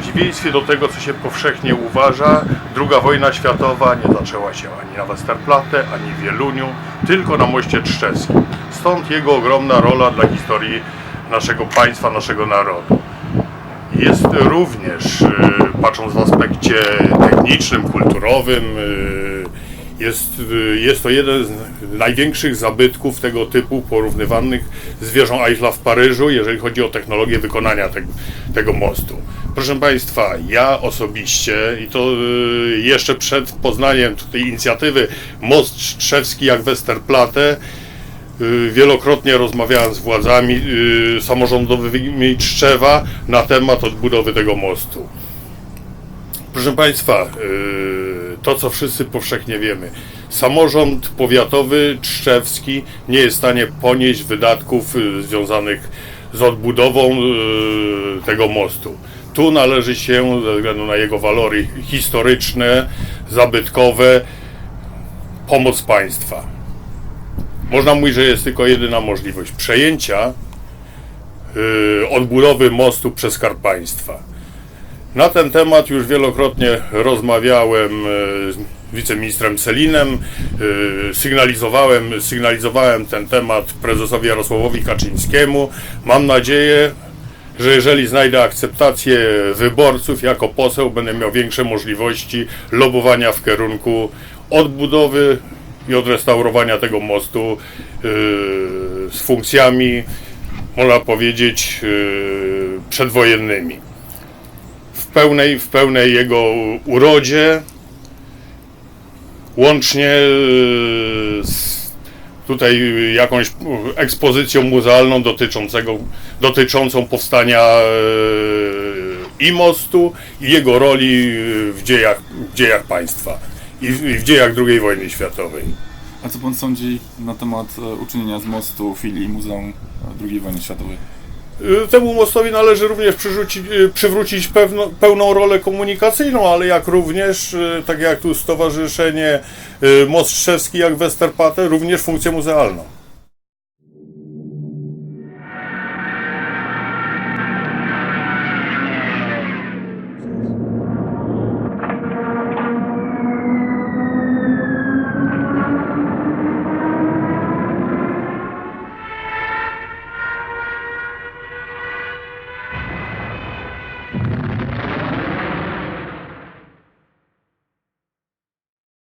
przeciwieństwie do tego, co się powszechnie uważa, II wojna światowa nie zaczęła się ani na Westerplatte, ani w Wieluniu, tylko na moście Trzeskim. Stąd jego ogromna rola dla historii naszego państwa, naszego narodu. Jest również, y, patrząc w aspekcie technicznym, kulturowym, y, jest, y, jest to jeden z największych zabytków tego typu porównywanych z wieżą Eiffla w Paryżu, jeżeli chodzi o technologię wykonania tego, mostu. Proszę Państwa, ja osobiście i to y, jeszcze przed poznaniem tej inicjatywy Most Strzewski jak Westerplatte Y, Wielokrotnie rozmawiałem z władzami samorządowymi Tczewa na temat odbudowy tego mostu. Proszę Państwa, to co wszyscy powszechnie wiemy, samorząd powiatowy Trzczewski nie jest w stanie ponieść wydatków y, związanych z odbudową y, tego mostu. Tu należy się, ze względu na jego walory historyczne, zabytkowe, pomoc państwa. Można mówić, że jest tylko jedyna możliwość przejęcia y, odbudowy mostu przez Skarb Państwa. Na ten temat już wielokrotnie rozmawiałem y, z wiceministrem Selinem, y, sygnalizowałem, sygnalizowałem ten temat prezesowi Jarosławowi Kaczyńskiemu. Mam nadzieję, że jeżeli znajdę akceptację wyborców jako poseł, będę miał większe możliwości lobowania w kierunku odbudowy i odrestaurowania tego mostu yy, z funkcjami, można powiedzieć, przedwojennymi. Pełnej, w pełnej jego urodzie, łącznie yy, z tutaj jakąś ekspozycją muzealną dotyczącego, dotyczącą powstania yy, i mostu, i jego roli w dziejach, w dziejach państwa i w, i w dziejach II wojny światowej. A co pan sądzi na temat e, uczynienia z mostu filii Muzeum e, II wojny światowej? Y, Temu mostowi należy również y, przywrócić pewno, pełną rolę komunikacyjną, ale jak również, y, tak jak tu Stowarzyszenie Most Strzewski, jak Westerplatte, również funkcję muzealną.